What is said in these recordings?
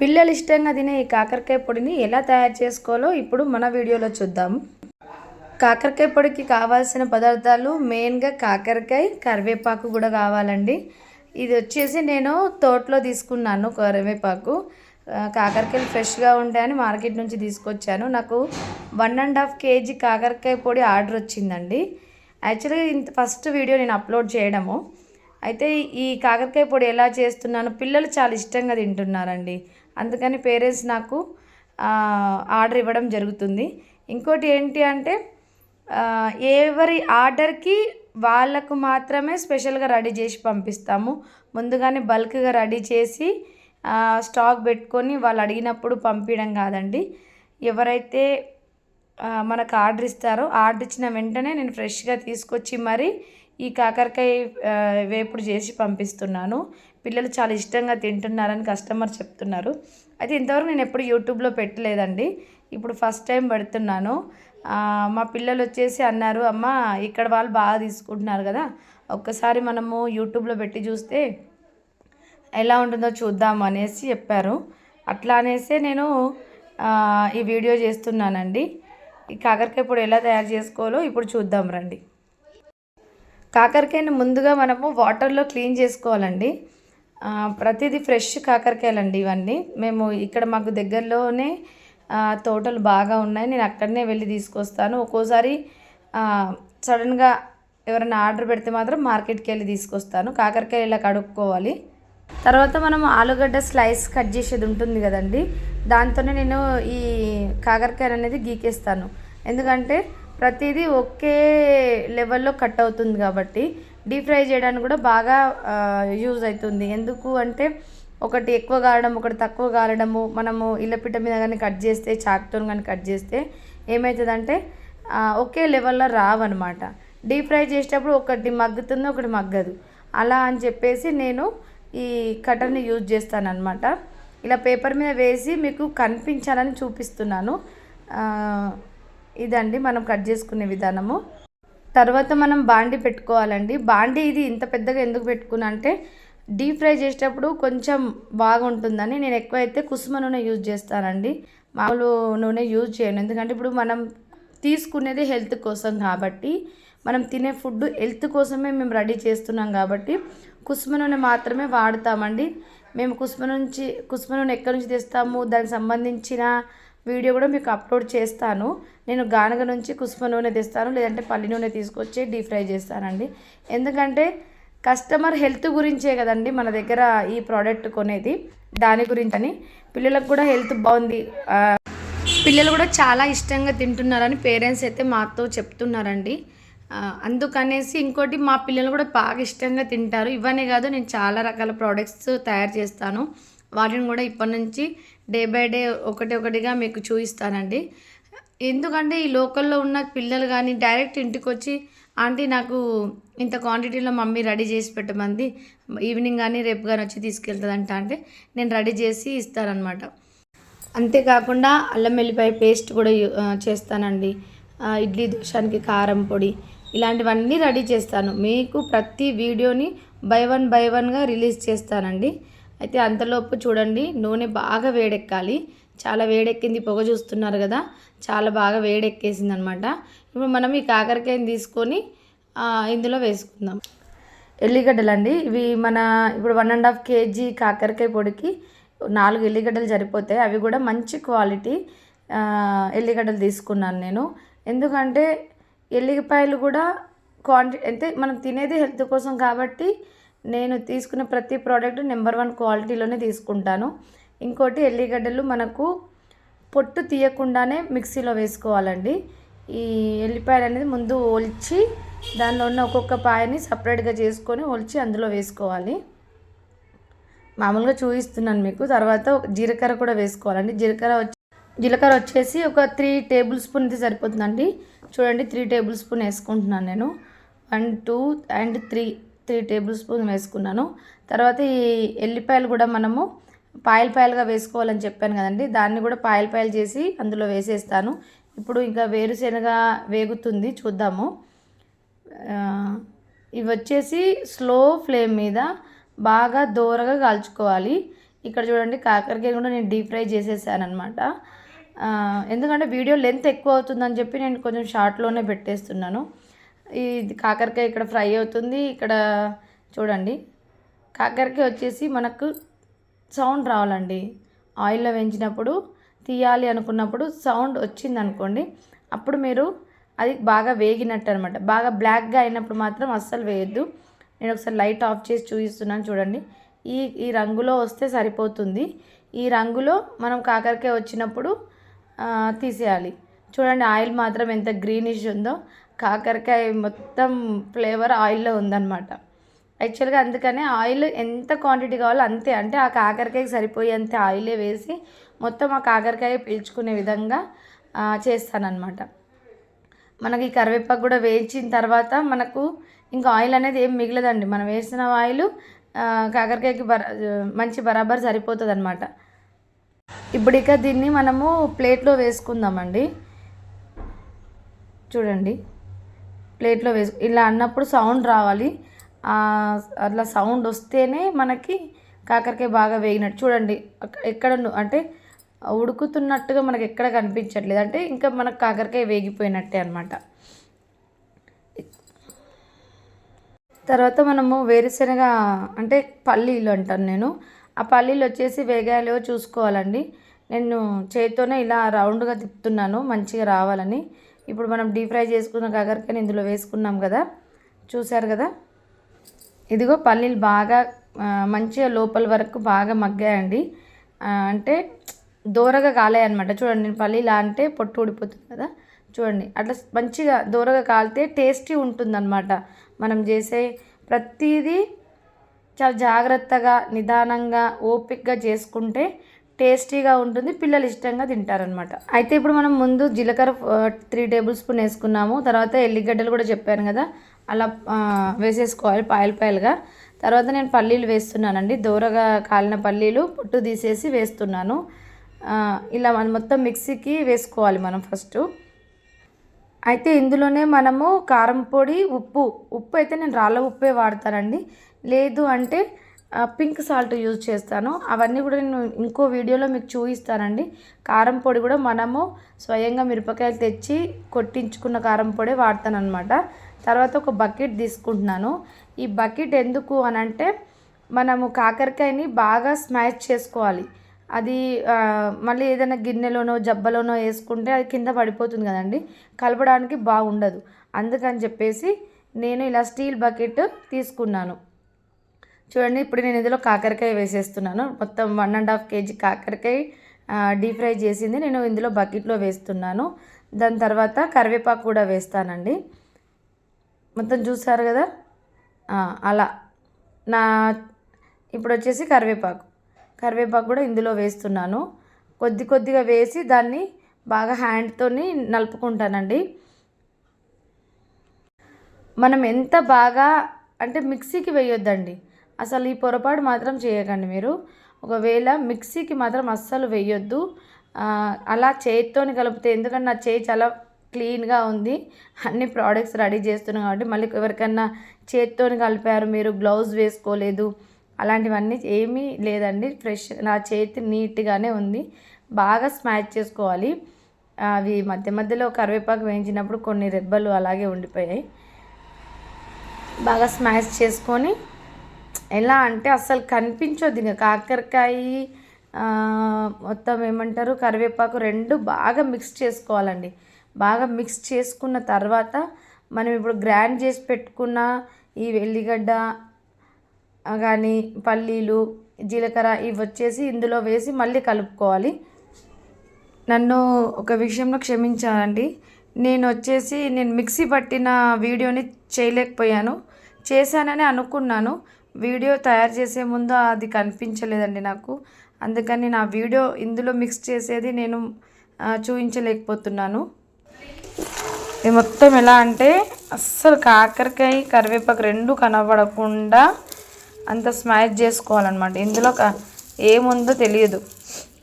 పిల్లలు ఇష్టంగా తినే ఈ కాకరకాయ పొడిని ఎలా తయారు చేసుకోవాలో ఇప్పుడు మన వీడియోలో చూద్దాం. కాకరకాయ పొడికి కావాల్సిన పదార్థాలు మెయిన్గా కాకరకాయ కరివేపాకు కూడా కావాలండి. ఇది వచ్చేసి నేను తోటలో తీసుకున్నాను కరివేపాకు. కాకరకాయలు ఫ్రెష్గా ఉంటాయని మార్కెట్ నుంచి తీసుకొచ్చాను. నాకు వన్ అండ్ హాఫ్ కేజీ కాకరకాయ పొడి ఆర్డర్ వచ్చిందండి. యాక్చువల్గా ఇంత ఫస్ట్ వీడియో నేను అప్లోడ్ చేయడము. అయితే ఈ కాకరకాయ పొడి ఎలా చేస్తున్నాను పిల్లలు చాలా ఇష్టంగా తింటున్నారండి. అందుకని పేరెంట్స్ నాకు ఆర్డర్ ఇవ్వడం జరుగుతుంది. ఇంకోటి ఏంటి అంటే ఎవరి ఆర్డర్కి వాళ్ళకు మాత్రమే స్పెషల్గా రెడీ చేసి పంపిస్తాము. ముందుగానే బల్క్గా రెడీ చేసి స్టాక్ పెట్టుకొని వాళ్ళు అడిగినప్పుడు పంపించడం కాదండి. ఎవరైతే మనకు ఆర్డర్ ఇస్తారో ఆర్డర్ ఇచ్చిన వెంటనే నేను ఫ్రెష్గా తీసుకొచ్చి మరి ఈ కాకరకాయ వేపుడు చేసి పంపిస్తున్నాను. పిల్లలు చాలా ఇష్టంగా తింటున్నారని కస్టమర్ చెప్తున్నారు. అయితే ఇంతవరకు నేను ఎప్పుడు యూట్యూబ్లో పెట్టలేదండి. ఇప్పుడు ఫస్ట్ టైం పెడుతున్నాను. మా పిల్లలు వచ్చేసి అన్నారు అమ్మ ఇక్కడ వాళ్ళు బాగా తీసుకుంటున్నారు కదా. ఒక్కసారి మనము యూట్యూబ్లో పెట్టి చూస్తే ఎలా ఉంటుందో చూద్దాం అనేసి చెప్పారు. అట్లా అనేసి నేను ఈ వీడియో చేస్తున్నానండి. ఈ కాకరకాయ పొడి ఎలా తయారు చేసుకోవాలో ఇప్పుడు చూద్దాం రండి. కాకరకాయని ముందుగా మనము వాటర్లో క్లీన్ చేసుకోవాలండి. ప్రతిదీ ఫ్రెష్ కాకరకాయలండి ఇవన్నీ. మేము ఇక్కడ మాకు దగ్గరలోనే తోటలు బాగా ఉన్నాయి. నేను అక్కడనే వెళ్ళి తీసుకొస్తాను. ఒక్కోసారి సడన్గా ఎవరైనా ఆర్డర్ పెడితే మాత్రం మార్కెట్కి వెళ్ళి తీసుకొస్తాను. కాకరకాయలు ఇలా కడుక్కోవాలి. తర్వాత మనం ఆలుగడ్డ స్లైస్ కట్ చేసేది ఉంటుంది కదండి. దాంతోనే నేను ఈ కాకరకాయలు అనేది గీకేస్తాను. ఎందుకంటే ప్రతిదీ ఒకే లెవెల్లో కట్ అవుతుంది కాబట్టి డీప్ ఫ్రై చేయడానికి కూడా బాగా యూజ్ అవుతుంది. ఎందుకు అంటే ఒకటి ఎక్కువ కాలడం ఒకటి తక్కువ కాలడము మనము ఇళ్ళపిట్ట మీద కానీ కట్ చేస్తే చాకుతో కానీ కట్ చేస్తే ఏమవుతుందంటే ఒకే లెవెల్లో రావన్నమాట. డీప్ ఫ్రై చేసేటప్పుడు ఒకటి మగ్గుతుంది ఒకటి మగ్గదు. అలా అని చెప్పేసి నేను ఈ కటర్ని యూజ్ చేస్తాను అనమాట ఇలా పేపర్ మీద వేసి మీకు కనిపించాలని చూపిస్తున్నాను. ఇదండి మనం కట్ చేసుకునే విధానము. తర్వాత మనం బాండి పెట్టుకోవాలండి. బాండి ఇది ఇంత పెద్దగా ఎందుకు పెట్టుకున్నా అంటే డీప్ ఫ్రై చేసేటప్పుడు కొంచెం బాగుంటుందని నేను ఎక్కువైతే కుసుమ నూనె యూజ్ చేస్తానండి. మామూలు నూనె యూజ్ చేయను. ఎందుకంటే ఇప్పుడు మనం తీసుకునేది హెల్త్ కోసం కాబట్టి మనం తినే ఫుడ్ హెల్త్ కోసమే మేము రెడీ చేస్తున్నాం కాబట్టి కుసుమ నూనె మాత్రమే వాడతామండి. మేము కుసుమ నుంచి కుసుమ నూనె ఎక్కడి నుంచి తెస్తాము? దానికి సంబంధించిన వీడియో కూడా మీకు అప్లోడ్ చేస్తాను. నేను గానగ నుంచి కుసుమ నూనె తెస్తాను లేదంటే పల్లి నూనె తీసుకొచ్చి డీప్ ఫ్రై చేస్తానండి. ఎందుకంటే కస్టమర్ హెల్త్ గురించే కదండి మన దగ్గర ఈ ప్రోడక్ట్ కొనేది. దాని గురించి అని పిల్లలకు కూడా హెల్త్ బాగుంది. పిల్లలు కూడా చాలా ఇష్టంగా తింటున్నారని పేరెంట్స్ అయితే మాతో చెప్తున్నారండి. అందుకనేసి ఇంకోటి మా పిల్లలు కూడా బాగా ఇష్టంగా తింటారు. ఇవన్నీ కాదు నేను చాలా రకాల ప్రోడక్ట్స్ తయారు చేస్తాను. వాటిని కూడా ఇప్పటి నుంచి డే బై డే ఒకటి ఒకటిగా మీకు చూపిస్తానండి. ఎందుకంటే ఈ లోకల్లో ఉన్న పిల్లలు కానీ డైరెక్ట్ ఇంటికి వచ్చి ఆంటీ నాకు ఇంత క్వాంటిటీలో మమ్మీ రెడీ చేసి పెట్టమంది ఈవినింగ్ కానీ రేపు కానీ వచ్చి తీసుకెళ్తుందంట అంటే నేను రెడీ చేసి ఇస్తానన్నమాట. అంతేకాకుండా అల్లం వెల్లిపాయ పేస్ట్ కూడా చేస్తానండి. ఇడ్లీ దోషానికి కారం పొడి ఇలాంటివన్నీ రెడీ చేస్తాను. మీకు ప్రతి వీడియోని బై వన్ బై వన్గా రిలీజ్ చేస్తానండి. అయితే అంతలోపు చూడండి నూనె బాగా వేడెక్కాలి. చాలా వేడెక్కింది పొగ చూస్తున్నారు కదా చాలా బాగా వేడెక్కేసింది అనమాట ఇప్పుడు మనం ఈ కాకరకాయని తీసుకొని ఇందులో వేసుకుందాం. ఎల్లిగడ్డలండి ఇవి మన ఇప్పుడు వన్ అండ్ హాఫ్ కేజీ కాకరకాయ పొడికి నాలుగు ఎల్లిగడ్డలు సరిపోతాయి. అవి కూడా మంచి క్వాలిటీ ఎల్లిగడ్డలు తీసుకున్నాను నేను. ఎందుకంటే ఎల్లిపాయలు కూడా క్వాంటి అంటే మనం తినేది హెల్త్ కోసం కాబట్టి నేను తీసుకున్న ప్రతి ప్రోడక్ట్ నెంబర్ వన్ క్వాలిటీలోనే తీసుకుంటాను. ఇంకోటి ఎల్లిగడ్డలు మనకు పొట్టు తీయకుండానే మిక్సీలో వేసుకోవాలండి. ఈ ఎల్లిపాయలు అనేది ముందు ఒలిచి దానిలో ఉన్న ఒక్కొక్క పాయని సపరేట్గా చేసుకొని ఒలిచి అందులో వేసుకోవాలి. మామూలుగా చూపిస్తున్నాను మీకు. తర్వాత జీలకర్ర కూడా వేసుకోవాలండి. జీలకర్ర వచ్చి జీలకర్ర వచ్చేసి ఒక త్రీ టేబుల్ స్పూన్ అయితే సరిపోతుందండి. చూడండి త్రీ టేబుల్ స్పూన్ వేసుకుంటున్నాను నేను. One two and three three table spoon వేసుకున్నాను. తర్వాత ఈ ఎల్లిపాయలు కూడా మనము పాయల్ పాయలుగా వేసుకోవాలని చెప్పాను కదండి. దాన్ని కూడా పాయలు పాయలు చేసి అందులో వేసేస్తాను. ఇప్పుడు ఇంకా వేరుశెనగ వేగుతుంది చూద్దాము. ఇవి వచ్చేసి స్లో ఫ్లేమ్ మీద బాగా దోరగా కాల్చుకోవాలి. ఇక్కడ చూడండి కాకరకాయ కూడా నేను డీప్ ఫ్రై చేసేసాను అనమాట ఎందుకంటే వీడియో లెంత్ ఎక్కువ అవుతుందని చెప్పి నేను కొంచెం షార్ట్లోనే పెట్టేస్తున్నాను. ఇది కాకరకాయ ఇక్కడ ఫ్రై అవుతుంది. ఇక్కడ చూడండి. కాకరకాయ వచ్చేసి మనకు సౌండ్ రావాలండి. ఆయిల్లో వేయించినప్పుడు తీయాలి అనుకున్నప్పుడు సౌండ్ వచ్చింది అనుకోండి అప్పుడు మీరు అది బాగా వేగినట్టు అనమాట బాగా బ్లాక్గా అయినప్పుడు మాత్రం అస్సలు వేయద్దు. నేను ఒకసారి లైట్ ఆఫ్ చేసి చూపిస్తున్నాను చూడండి. ఈ ఈ రంగులో వస్తే సరిపోతుంది. ఈ రంగులో మనం కాకరకాయ వచ్చినప్పుడు తీసేయాలి. చూడండి ఆయిల్ మాత్రం ఎంత గ్రీనిష్ ఉందో కాకరకాయ మొత్తం ఫ్లేవర్ ఆయిల్లో ఉందన్నమాట. యాక్చువల్గా అందుకనే ఆయిల్ ఎంత క్వాంటిటీ కావాలో అంతే అంటే ఆ కాకరకాయకి సరిపోయేంత ఆయిలే వేసి మొత్తం ఆ కాకరకాయ పీల్చుకునే విధంగా చేస్తానన్నమాట. మనకి ఈ కరివేపాకు కూడా వేయించిన తర్వాత మనకు ఇంకా ఆయిల్ అనేది ఏం మిగలదండి. మనం వేసిన ఆయిల్ కాకరకాయకి బర మంచి బరాబర్ సరిపోతుంది అనమాట ఇప్పుడు ఇక దీన్ని మనము ప్లేట్లో వేసుకుందామండి. చూడండి. ప్లేట్లో వేసు ఇలా అన్నప్పుడు సౌండ్ రావాలి. అట్లా సౌండ్ వస్తేనే మనకి కాకరకాయ బాగా వేగినట్టు. చూడండి ఎక్కడ అంటే ఉడుకుతున్నట్టుగా మనకి ఎక్కడ కనిపించట్లేదు. అంటే ఇంకా మనకు కాకరకాయ వేగిపోయినట్టే అనమాట తర్వాత మనము వేరుశనగ అంటే పల్లీలు అంటాను నేను. ఆ పల్లీలు వచ్చేసి వేగాయలో చూసుకోవాలండి. నేను చేతితోనే ఇలా రౌండ్గా తిప్పుతున్నాను మంచిగా రావాలని. ఇప్పుడు మనం డీప్ ఫ్రై చేసుకున్న కాకరకాయని ఇందులో వేసుకున్నాం కదా. చూశారు కదా? ఇదిగో పల్లీలు బాగా మంచిగా లోపల వరకు బాగా మగ్గాయండి. అంటే దూరగా కాలాయి అనమాట చూడండి నేను పల్లీలా అంటే పొట్టు ఊడిపోతుంది కదా. చూడండి అట్లా మంచిగా దూరగా కాలితే టేస్టీ ఉంటుందన్నమాట. మనం చేసే ప్రతిదీ చాలా జాగ్రత్తగా నిదానంగా ఓపిక్గా చేసుకుంటే టేస్టీగా ఉంటుంది పిల్లలు ఇష్టంగా తింటారనమాట అయితే ఇప్పుడు మనం ముందు జీలకర్ర త్రీ టేబుల్ స్పూన్ వేసుకున్నాము. తర్వాత ఎల్లిగడ్డలు కూడా చెప్పాను కదా అలా వేసేసుకోవాలి పాయలు పాయలుగా. తర్వాత నేను పల్లీలు వేస్తున్నానండి. దూరగా కాలిన పల్లీలు పొట్టు తీసేసి వేస్తున్నాను. ఇలా మనం మొత్తం మిక్సీకి వేసుకోవాలి మనం ఫస్ట్. అయితే ఇందులోనే మనము కారం పొడి ఉప్పు ఉప్పు అయితే నేను రాళ్ళ ఉప్పే వాడతానండి. లేదు అంటే పింక్ సాల్ట్ యూజ్ చేస్తాను. అవన్నీ కూడా నేను ఇంకో వీడియోలో మీకు చూపిస్తానండి. కారం పొడి కూడా మనము స్వయంగా మిరపకాయలు తెచ్చి కొట్టించుకున్న కారం పొడి వాడతాను అనమాట తర్వాత ఒక బకెట్ తీసుకుంటున్నాను. ఈ బకెట్ ఎందుకు అని అంటే మనము కాకరకాయని బాగా స్మాష్ చేసుకోవాలి. అది మళ్ళీ ఏదైనా గిన్నెలోనో జబ్బలోనో వేసుకుంటే అది కింద పడిపోతుంది కదండి. కలపడానికి బాగుండదు. అందుకని చెప్పేసి నేను ఇలా స్టీల్ బకెట్ తీసుకున్నాను. చూడండి ఇప్పుడు నేను ఇందులో కాకరకాయ వేసేస్తున్నాను. మొత్తం వన్ అండ్ హాఫ్ కేజీ కాకరకాయ డీప్ ఫ్రై చేసింది. నేను ఇందులో బకెట్లో వేస్తున్నాను. దాని తర్వాత కరివేపాకు కూడా వేస్తానండి. మొత్తం చూసారు కదా? అలా. నా ఇప్పుడు వచ్చేసి కరివేపాకు. కరివేపాకు కూడా ఇందులో వేస్తున్నాను. కొద్ది కొద్దిగా వేసి దాన్ని బాగా హ్యాండ్తోని నలుపుకుంటానండి. మనం ఎంత బాగా అంటే మిక్సీకి వేయొద్దండి. అసలు ఈ పొరపాటు మాత్రం చేయకండి మీరు. ఒకవేళ మిక్సీకి మాత్రం అస్సలు వేయొద్దు. అలా చేతితోని కలిపితే ఎందుకంటే నా చేయి చాలా క్లీన్గా ఉంది. అన్ని ప్రోడక్ట్స్ రెడీ చేస్తున్నాం కాబట్టి మళ్ళీ ఎవరికన్నా చేతితోని కలిపారు మీరు గ్లౌజ్ వేసుకోలేదు అలాంటివన్నీ ఏమీ లేదండి. ఫ్రెష్ నా చేతి నీట్గానే ఉంది. బాగా స్మాచ్ చేసుకోవాలి. అవి మధ్య మధ్యలో కరివేపాకు వేయించినప్పుడు కొన్ని రెబ్బలు అలాగే ఉండిపోయాయి. బాగా స్మాష్ చేసుకొని ఎలా అంటే అస్సలు కనిపించొద్దు ఇంకా కాకరకాయ మొత్తం ఏమంటారు కరివేపాకు రెండు బాగా మిక్స్ చేసుకోవాలండి. బాగా మిక్స్ చేసుకున్న తర్వాత మనం ఇప్పుడు గ్రైండ్ చేసి పెట్టుకున్న ఈ వెల్లిగడ్డ కానీ పల్లీలు జీలకర్ర ఇవి వచ్చేసి ఇందులో వేసి మళ్ళీ కలుపుకోవాలి. నన్ను ఒక విషయంలో క్షమించాలండి. నేను వచ్చేసి నేను మిక్సీ పట్టిన వీడియోని చేయలేకపోయాను. చేశానని అనుకున్నాను. వీడియో తయారు చేసే ముందు అది కనిపించలేదండి నాకు. అందుకని నా వీడియో ఇందులో మిక్స్ చేసేది నేను చూపించలేకపోతున్నాను ఇది మొత్తం ఎలా అంటే అస్సలు కాకరకాయ కరివేపాకు రెండు కనబడకుండా అంత స్మాష్ చేసుకోవాలన్నమాట. ఇందులో క- ఏముందో తెలియదు.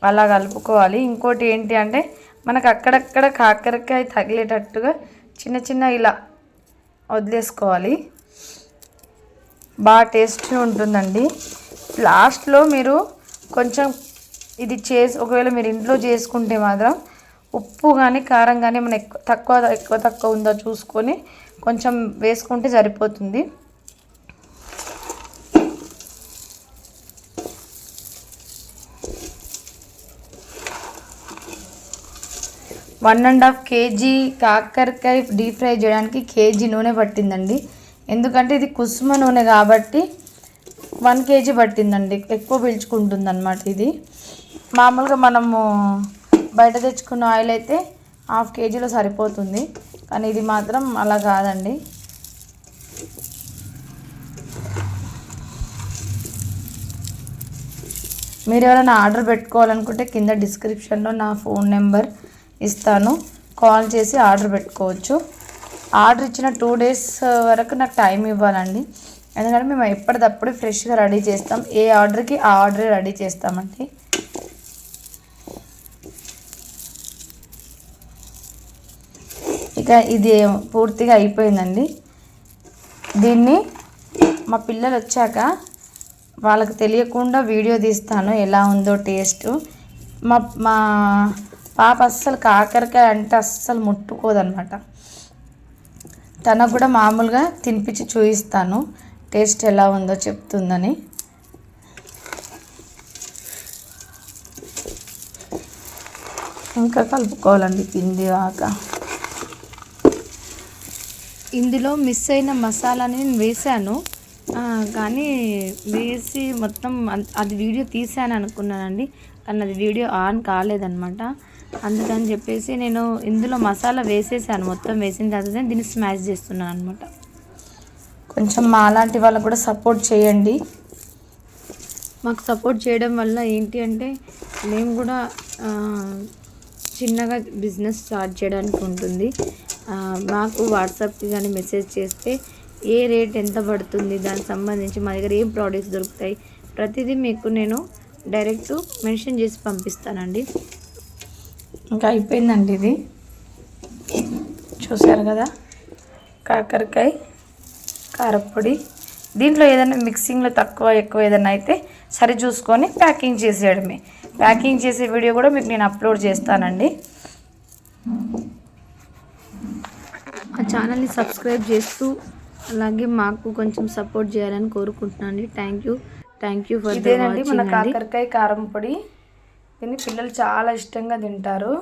అలా కలుపుకోవాలి. ఇంకోటి ఏంటి అంటే మనకు అక్కడక్కడ కాకరకాయ తగిలేటట్టుగా చిన్న చిన్న ఇలా వదిలేసుకోవాలి. బాగా టేస్టీ ఉంటుందండి. లాస్ట్లో మీరు కొంచెం ఇది చేసి ఒకవేళ మీరు ఇంట్లో చేసుకుంటే మాత్రం ఉప్పు కానీ కారం కానీ మన ఎక్కువ తక్కువ ఎక్కువ తక్కువ ఉందో చూసుకొని కొంచెం వేసుకుంటే సరిపోతుంది. వన్ అండ్ హాఫ్ కేజీ కాకరకాయ డీప్ ఫ్రై చేయడానికి కేజీ నూనె పట్టిందండి. ఎందుకంటే ఇది కుసుమ నూనె కాబట్టి వన్ కేజీ పట్టిందండి. ఎక్కువ పీల్చుకుంటుంది అనమాట ఇది. మామూలుగా మనము బయట తెచ్చుకున్న ఆయిల్ అయితే హాఫ్ కేజీలో సరిపోతుంది. కానీ ఇది మాత్రం అలా కాదండి. మీరు ఎవరైనా ఆర్డర్ పెట్టుకోవాలనుకుంటే కింద డిస్క్రిప్షన్లో నా ఫోన్ నెంబర్ ఇస్తాను. కాల్ చేసి ఆర్డర్ పెట్టుకోవచ్చు. ఆర్డర్ ఇచ్చిన టూ డేస్ వరకు నాకు టైం ఇవ్వాలండి. ఎందుకంటే మేము ఎప్పటికప్పుడు ఫ్రెష్గా రెడీ చేస్తాం. ఏ ఆర్డర్కి ఆ ఆర్డర్ రెడీ చేస్తామండి. ఇక ఇది పూర్తిగా అయిపోయిందండి. దీన్ని మా పిల్లలు వచ్చాక వాళ్ళకి తెలియకుండా వీడియో తీస్తాను ఎలా ఉందో టేస్ట్. మా మా పాప అస్సలు కాకరకాయ అంటే అస్సలు ముట్టుకోదనమాట. తనకు కూడా మామూలుగా తినిపించి చూపిస్తాను టేస్ట్ ఎలా ఉందో చెప్తుందని. ఇంకా కలుపుకోవాలండి పిండి ఆక. ఇందులో మిస్ అయిన మసాలాని నేను వేశాను. కానీ వేసి మొత్తం అది వీడియో తీసాను అనుకున్నానండి. కానీ అది వీడియో ఆన్ కాలేదనమాట అందుకని చెప్పేసి నేను ఇందులో మసాలా వేసేసాను. మొత్తం వేసిన తర్వాత దీన్ని స్మాష్ చేస్తున్నాను అనమాట కొంచెం మా అలాంటి వాళ్ళకు కూడా సపోర్ట్ చేయండి. మాకు సపోర్ట్ చేయడం వల్ల ఏంటి అంటే మేము కూడా చిన్నగా బిజినెస్ స్టార్ట్ చేయడానికి ఉంటుంది. మాకు వాట్సాప్కి కానీ మెసేజ్ చేస్తే ఏ రేట్ ఎంత పడుతుంది దానికి సంబంధించి మా దగ్గర ఏం ప్రోడక్ట్స్ దొరుకుతాయి ప్రతిదీ మీకు నేను డైరెక్ట్ మెన్షన్ చేసి పంపిస్తానండి. ఇంకా అయిపోయిందండి ఇది. చూసారు కదా? కాకరకాయ కారపొడి. దీంట్లో ఏదైనా మిక్సింగ్లో తక్కువ ఎక్కువ ఏదైనా అయితే సరి చూసుకొని ప్యాకింగ్ చేసేయడమే. ప్యాకింగ్ చేసే వీడియో కూడా మీకు నేను అప్లోడ్ చేస్తానండి. మా ఛానల్ని సబ్స్క్రైబ్ చేస్తూ అలాగే మాకు కొంచెం సపోర్ట్ చేయాలని కోరుకుంటున్నాను అండి thank you. Thank you for ఇదేనండి మన కాకరకాయ కారం పొడి. దీన్ని పిల్లలు చాలా ఇష్టంగా తింటారు.